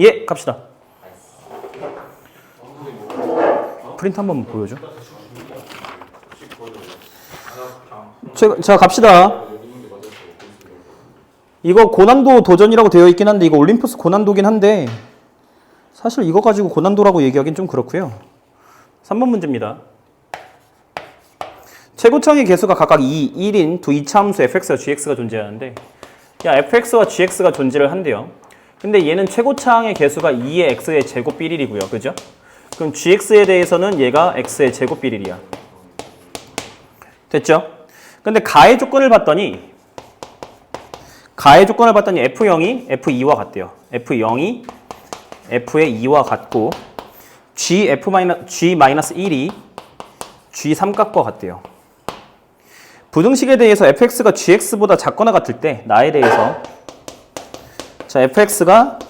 예, 갑시다. 프린트 한번 보여줘. 자, 자, 갑시다. 이거 고난도 도전이라고 되어 있긴 한데 이거 올림푸스 고난도긴 한데 사실 이거 가지고 고난도라고 얘기하기는 좀 그렇고요. 3번 문제입니다. 최고창의 개수가 각각 2, 1인 두 이차함수 fx와 gx가 존재하는데 야 fx와 gx가 존재를 한대요. 근데 얘는 최고창의 개수가 2의 x의 제곱 비릴이고요. 그죠? 그럼 gx에 대해서는 얘가 x의 제곱 비릴이야. 됐죠? 근데 가의 조건을 봤더니 가의 조건을 봤더니 f0이 f2와 같대요. f0이 f의 2와 같고 g f g 1이 g 삼각과 같대요. 부등식에 대해서 fx가 gx보다 작거나 같을 때 나에 대해서 자 fx가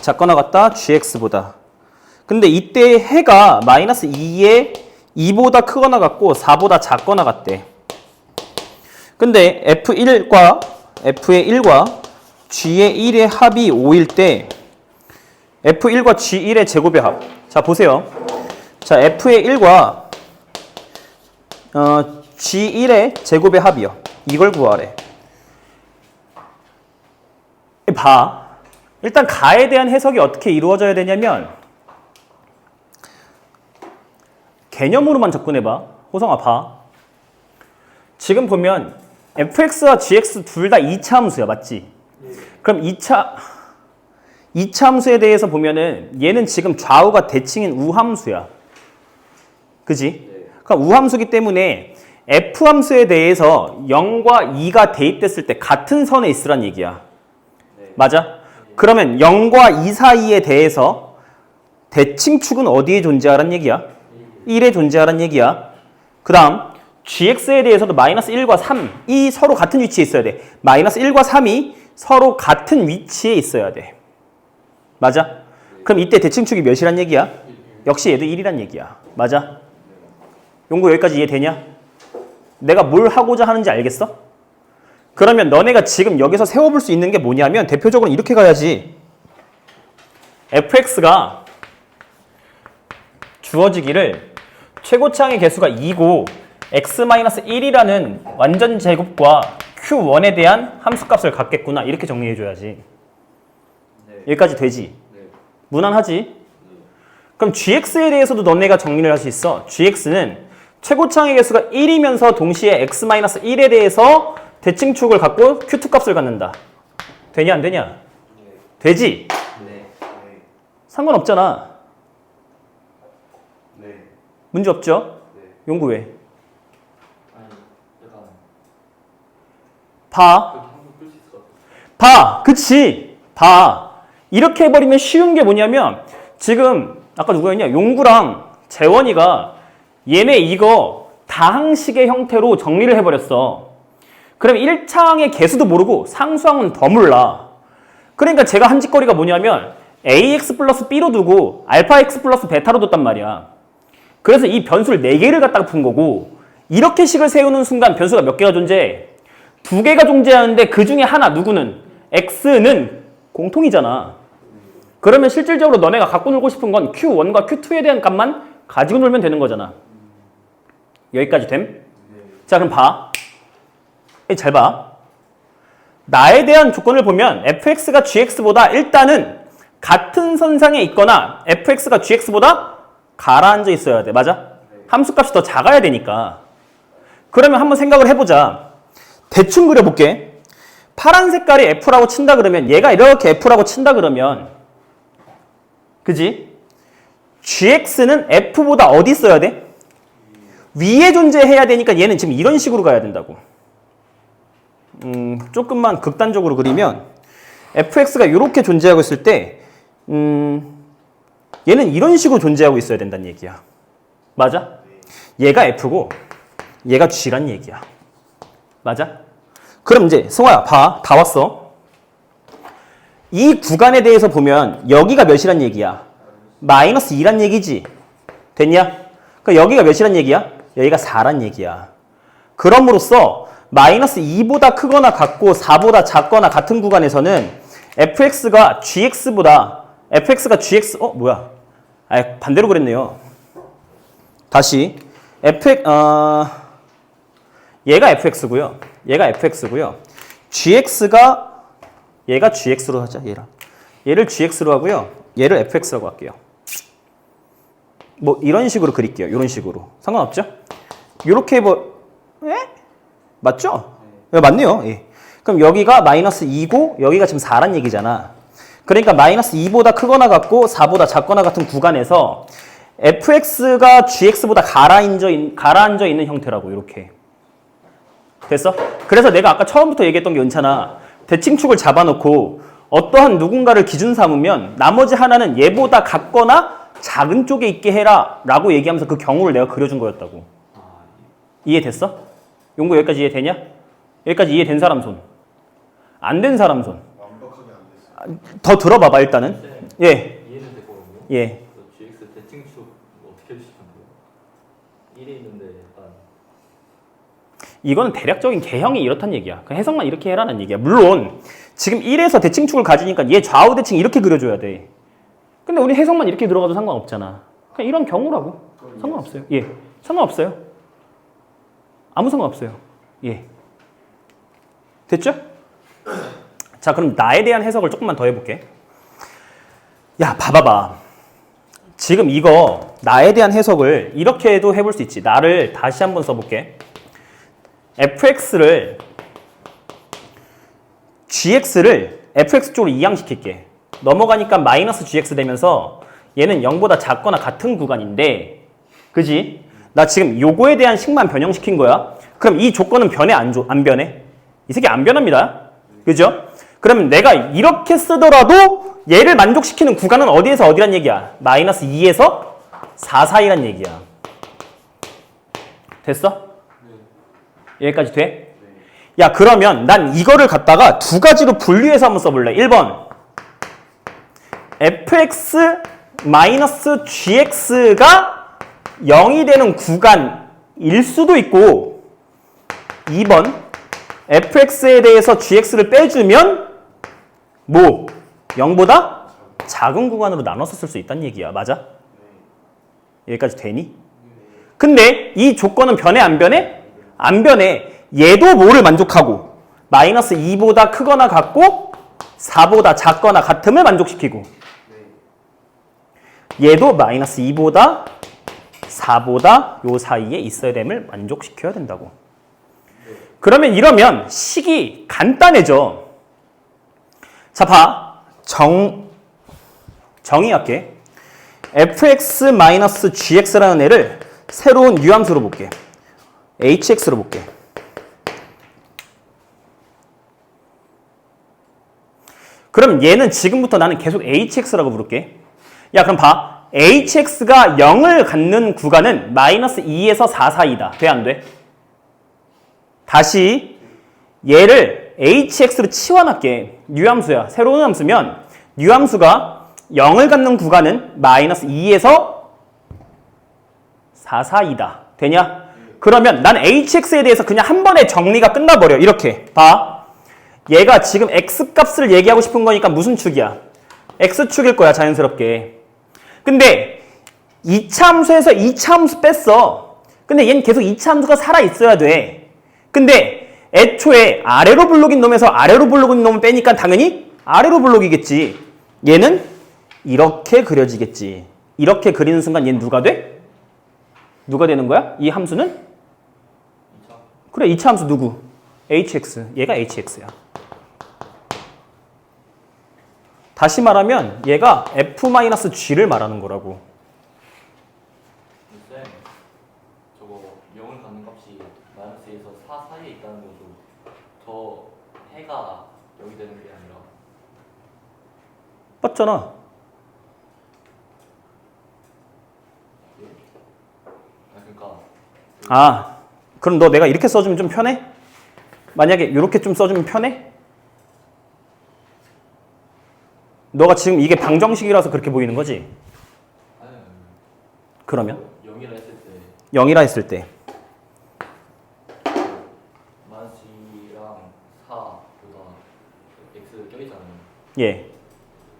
작거나 같다 gx보다 근데 이때 해가 마이너스 2에 2보다 크거나 같고 4보다 작거나 같대. 근데 f1과 f의 1과 g의 1의 합이 5일 때 f1과 g1의 제곱의 합. 자 보세요. 자 f의 1과 어, g1의 제곱의 합이요. 이걸 구하래. 봐. 일단 가에 대한 해석이 어떻게 이루어져야 되냐면 개념으로만 접근해봐. 호성아 봐. 지금 보면 fx와 gx 둘 다 2차 함수야. 맞지? 그럼 2차 2차 함수에 대해서 보면은 얘는 지금 좌우가 대칭인 우함수야. 그지? 그럼 우함수기 때문에 f 함수에 대해서 0과 2가 대입됐을 때 같은 선에 있으란 얘기야. 맞아? 그러면 0과 2 사이에 대해서 대칭축은 어디에 존재하란 얘기야? 1에 존재하란 얘기야. 그 다음 gx에 대해서도 마이너스 1과 3이 서로 같은 위치에 있어야 돼. 마이너스 1과 3이 서로 같은 위치에 있어야 돼. 맞아? 그럼 이때 대칭축이 몇이란 얘기야? 역시 얘도 1이란 얘기야. 맞아? 용구 여기까지 이해되냐? 내가 뭘 하고자 하는지 알겠어? 그러면 너네가 지금 여기서 세워볼 수 있는 게 뭐냐면 대표적으로 이렇게 가야지. fx가 주어지기를 최고창의 개수가 2고 x-1이라는 완전 제곱과 q1에 대한 함수값을 갖겠구나 이렇게 정리해줘야지. 여기까지 되지? 무난하지? 그럼 gx에 대해서도 너네가 정리를 할 수 있어. gx는 최고창의 개수가 1이면서 동시에 x-1에 대해서 대칭축을 갖고 q2 값을 갖는다. 되냐 안 되냐? 되지? 네. 상관없잖아. 네. 문제 없죠? 네. 용구 왜? 아니, 약간 봐. 그렇게 한번 끌수 있을 것 같아. 봐. 그치? 봐. 이렇게 해버리면 쉬운 게 뭐냐면 지금 아까 누구였냐? 용구랑 재원이가 얘네 이거 다항식의 형태로 정리를 해버렸어. 그럼 1창의 개수도 모르고 상수항은 더 몰라. 그러니까 제가 한 짓거리가 뭐냐면 ax 플러스 b로 두고 알파 x 플러스 베타로 뒀단 말이야. 그래서 이 변수를 4개를 갖다가 푼 거고 이렇게 식을 세우는 순간 변수가 몇 개가 존재해? 두 개가 존재하는데 그 중에 하나 누구는 x는 공통이잖아. 그러면 실질적으로 너네가 갖고 놀고 싶은 건 q1과 q2에 대한 값만 가지고 놀면 되는 거잖아. 여기까지 됨? 자 그럼 봐. 잘 봐. 나에 대한 조건을 보면 fx가 gx보다 일단은 같은 선상에 있거나 fx가 gx보다 가라앉아 있어야 돼. 맞아? 함수값이 더 작아야 되니까. 그러면 한번 생각을 해보자. 대충 그려볼게. 파란 색깔이 f라고 친다 그러면 얘가 이렇게 f라고 친다 그러면 그지? gx는 f보다 어디 있어야 돼? 위에 존재해야 되니까 얘는 지금 이런 식으로 가야 된다고. 음, 조금만 극단적으로 그리면 fx가 이렇게 존재하고 있을 때 음, 얘는 이런 식으로 존재하고 있어야 된다는 얘기야. 맞아? 얘가 f고 얘가 g란 얘기야. 맞아? 그럼 이제 승화야 봐. 다 왔어. 이 구간에 대해서 보면 여기가 몇이란 얘기야? 마이너스 2란 얘기지. 됐냐? 그럼 여기가 몇이란 얘기야? 여기가 4란 얘기야. 그럼으로써 마이너스 2보다 크거나 같고 4보다 작거나 같은 구간에서는 fx가 gx보다 fx가 gx 어 뭐야? 아 반대로 그랬네요. 다시 fx 어 얘가 fx고요. 얘가 fx고요. gx가 얘가 gx로 하자 얘랑 얘를 gx로 하고요. 얘를 fx라고 할게요. 뭐 이런 식으로 그릴게요. 이런 식으로 상관없죠? 이렇게 뭐 에? 맞죠? 네, 맞네요. 예. 그럼 여기가 마이너스 2고 여기가 지금 4란 얘기잖아. 그러니까 마이너스 2보다 크거나 같고 4보다 작거나 같은 구간에서 fx가 gx보다 가라앉아, 있, 가라앉아 있는 형태라고 이렇게. 됐어? 그래서 내가 아까 처음부터 얘기했던 게 괜찮아. 대칭축을 잡아놓고 어떠한 누군가를 기준 삼으면 나머지 하나는 얘보다 같거나 작은 쪽에 있게 해라 라고 얘기하면서 그 경우를 내가 그려준 거였다고. 이해됐어? 용구 여기까지 이해되냐? 여기까지 이해된 사람 손. 안 된 사람 손. 완벽하게 안 됐어요. 더 들어봐봐 일단은. 예, 이해는 되거든요. 예. 그 GX 대칭 축 어떻게 해주시면 돼요? 1에 있는데 약간 이거는 대략적인 개형이 이렇단 얘기야. 그 해석만 이렇게 해라는 얘기야. 물론 지금 1에서 대칭축을 가지니까 얘 좌우 대칭 이렇게 그려줘야 돼. 근데 우리 해석만 이렇게 들어가도 상관없잖아. 그냥 이런 경우라고. 상관없어요. 예, 상관없어요. 아무 상관없어요. 예. 됐죠? 자, 그럼 나에 대한 해석을 조금만 더 해볼게. 야, 봐봐봐. 지금 이거 나에 대한 해석을 이렇게도 해볼 수 있지. 나를 다시 한번 써볼게. fx를 gx를 fx 쪽으로 이양시킬게. 넘어가니까 마이너스 gx 되면서 얘는 0보다 작거나 같은 구간인데 그지? 나 지금 요거에 대한 식만 변형시킨 거야. 그럼 이 조건은 변해 안, 조, 안 변해? 이 새끼 안 변합니다. 그죠? 그러면 내가 이렇게 쓰더라도 얘를 만족시키는 구간은 어디에서 어디란 얘기야? 마이너스 2에서 4 사이란 얘기야. 됐어? 여기까지 돼? 야 그러면 난 이거를 갖다가 두 가지로 분류해서 한번 써볼래 1번 fx 마이너스 gx가 0이 되는 구간일 수도 있고 2번 fx에 대해서 gx를 빼주면 뭐 0보다 작은 구간으로 나눠서 쓸 수 있다는 얘기야 맞아? 여기까지 되니? 근데 이 조건은 변해 안 변해? 안 변해. 얘도 뭐를 만족하고 마이너스 2보다 크거나 같고 4보다 작거나 같음을 만족시키고 얘도 마이너스 2보다 4보다 요 사이에 있어야 됨을 만족시켜야 된다고. 그러면 이러면 식이 간단해져. 자, 봐. 정, 정의할게. fx-gx라는 애를 새로운 유함수로 볼게. hx로 볼게. 그럼 얘는 지금부터 나는 계속 hx라고 부를게. 야, 그럼 봐. Hx가 0을 갖는 구간은 마이너스 2에서 4 사이다. 돼, 안 돼? 다시 얘를 hx로 치환할게. 유함수야. 새로운 함수면 유함수가 0을 갖는 구간은 마이너스 2에서 4 사이다. 되냐? 그러면 난 hx에 대해서 그냥 한 번에 정리가 끝나버려. 이렇게. 봐. 얘가 지금 x 값을 얘기하고 싶은 거니까 무슨 축이야? x축일 거야, 자연스럽게. 근데 2차 함수에서 2차 함수 뺐어. 근데 얘는 계속 2차 함수가 살아있어야 돼. 근데 애초에 아래로 블록인 놈에서 아래로 블록인 놈을 빼니까 당연히 아래로 블록이겠지. 얘는 이렇게 그려지겠지. 이렇게 그리는 순간 얘는 누가 돼? 누가 되는 거야? 이 함수는? 2차 그래, 2차 함수 누구? hx. 얘가 hx야. 다시 말하면 얘가 f-g를 말하는 거라고. 쌤 저거 0을 갖는 값이 마이너스에서 4 사이에 있다는 거죠. 저 해가 0이 되는 게 아니라 맞잖아. 아 그러니까 아, 그럼 너 내가 이렇게 써주면 좀 편해? 만약에 이렇게 좀 써주면 편해? 너가 지금 이게 방정식이라서 그렇게 보이는 거지? 그러면 0이라 했을 때 0이라 했을 때 마이너스 2랑 4보다 x 껴있잖아요. 예.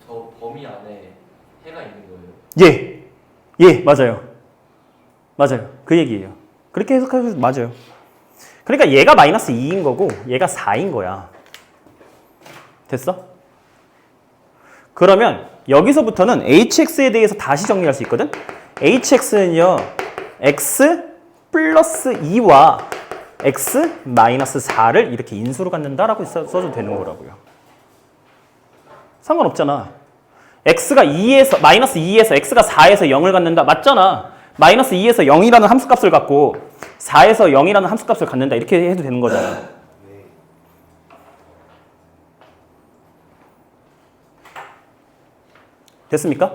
저 범위 안에 해가 있는 거예요. 예. 예, 맞아요. 맞아요. 그 얘기예요. 그렇게 해석하셔도 맞아요. 그러니까 얘가 마이너스 2인 거고 얘가 4인 거야. 됐어? 그러면 여기서부터는 hx에 대해서 다시 정리할 수 있거든? hx는요. x 플러스 2와 x 마이너스 4를 이렇게 인수로 갖는다라고 써, 써도 되는 거라고요. 상관없잖아. x가 2에서 마이너스 2에서 x가 4에서 0을 갖는다 맞잖아 마이너스 2에서 0이라는 함수값을 갖고 4에서 0이라는 함수값을 갖는다 이렇게 해도 되는 거잖아 됐습니까?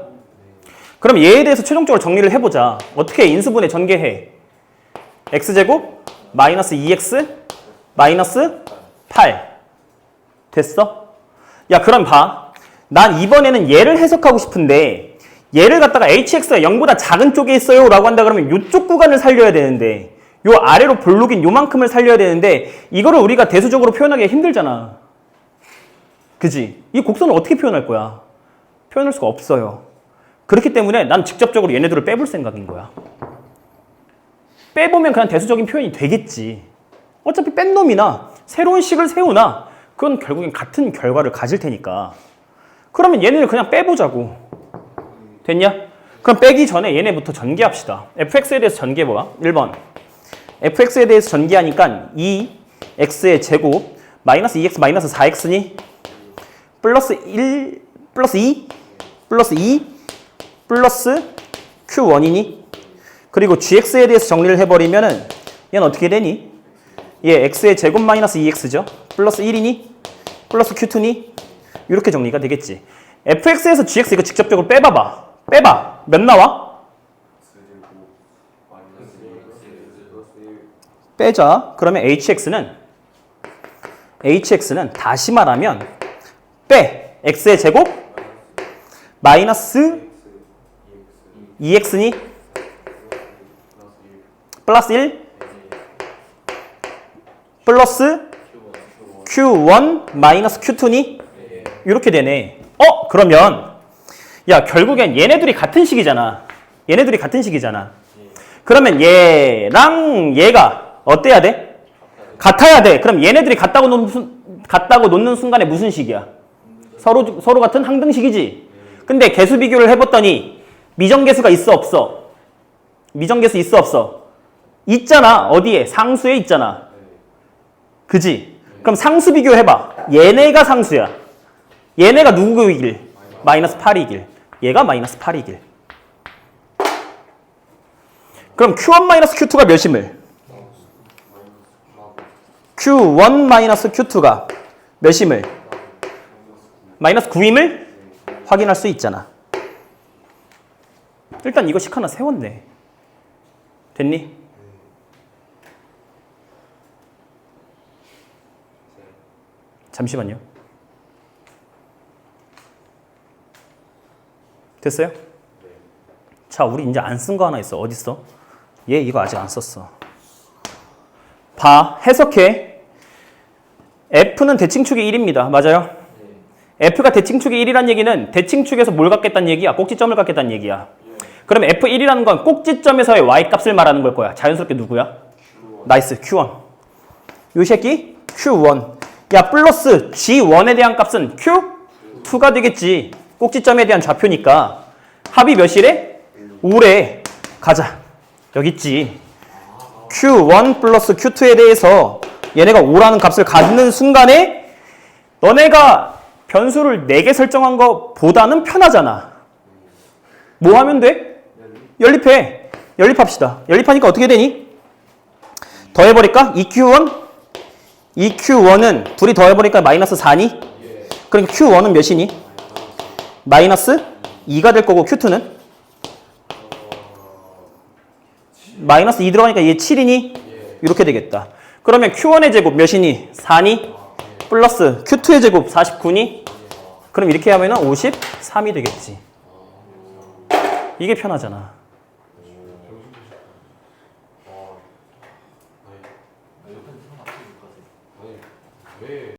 그럼 얘에 대해서 최종적으로 정리를 해보자 어떻게 인수분해 전개해 x제곱 마이너스 2x 마이너스 8 됐어? 야 그럼 봐. 난 이번에는 얘를 해석하고 싶은데 얘를 갖다가 hx가 0보다 작은 쪽에 있어요 라고 한다 그러면 이쪽 구간을 살려야 되는데 요 아래로 볼록인 요만큼을 살려야 되는데 이거를 우리가 대수적으로 표현하기가 힘들잖아. 그지? 이 곡선을 어떻게 표현할 거야? 표현할 수가 없어요. 그렇기 때문에 난 직접적으로 얘네들을 빼볼 생각인 거야. 빼보면 그냥 대수적인 표현이 되겠지. 어차피 뺀 놈이나 새로운 식을 세우나 그건 결국엔 같은 결과를 가질 테니까. 그러면 얘네를 그냥 빼보자고. 됐냐? 그럼 빼기 전에 얘네부터 전개합시다. fx에 대해서 전개해봐. 1번. fx에 대해서 전개하니까 2x의 제곱 마이너스 2x 마이너스 4x니 플러스 1 플러스 2 플러스 2 플러스 q1이니 그리고 gx에 대해서 정리를 해버리면은 얘는 어떻게 되니? 얘 x의 제곱 마이너스 2x죠. 플러스 1이니 플러스 q2니 이렇게 정리가 되겠지. fx에서 gx 이거 직접적으로 빼봐봐. 빼봐. 몇 나와? 빼자. 그러면 hx는 hx는 다시 말하면 빼 x의 제곱 마이너스 2x니 플러스 1 플러스 q1 마이너스 q2니 이렇게 되네. 어 그러면 야 결국엔 얘네들이 같은 식이잖아. 얘네들이 같은 식이잖아. 그러면 얘랑 얘가 어때야 돼? 같아야 돼. 그럼 얘네들이 같다고 놓는, 순- 같다고 놓는 순간에 무슨 식이야? 서로 서로 같은 항등식이지. 근데 개수 비교를 해봤더니 미정계수가 있어 없어? 미정계수 있어 없어? 있잖아. 어디에? 상수에 있잖아. 그지? 그럼 상수 비교해봐. 얘네가 상수야. 얘네가 누구이길? 마이너스 8이길. 얘가 마이너스 8이길. 그럼 Q1 마이너스 Q2가 몇임을? Q1 마이너스 Q2가 몇임을? 마이너스 9임을 확인할 수 있잖아. 일단 이거 식 하나 세웠네. 됐니? 잠시만요. 됐어요? 자, 우리 이제 안 쓴 거 하나 있어. 어디 있어? 얘 이거 아직 안 썼어. 봐, 해석해. F는 대칭축이 1입니다. 맞아요? F가 대칭축이 1이란 얘기는 대칭축에서 뭘 갖겠다는 얘기야? 꼭지점을 갖겠다는 얘기야. 그럼 F1이라는 건 꼭지점에서의 Y 값을 말하는 걸 거야. 자연스럽게 누구야? 나이스, Q1. 요 새끼 Q1. 야, 플러스 G1에 대한 값은 Q2가 되겠지. 꼭지점에 대한 좌표니까. 합이 몇이래? 5래. 가자. 여기 있지. Q1 플러스 Q2에 대해서 얘네가 5라는 값을 갖는 순간에 너네가 변수를 4개 설정한 것보다는 편하잖아. 뭐 하면 돼? 연립해. 연립합시다. 연립하니까 어떻게 되니? 더해버릴까? 2Q1? 2Q1은 둘이 더해버리니까 마이너스 4니? 그러니까 Q1은 몇이니? 마이너스 2가 될 거고 Q2는? 마이너스 2 들어가니까 얘 7이니? 이렇게 되겠다. 그러면 Q1의 제곱 몇이니? 4니? 플러스 Q2의 제곱 49니? 그럼 이렇게 하면 53이 되겠지. 이게 편하잖아.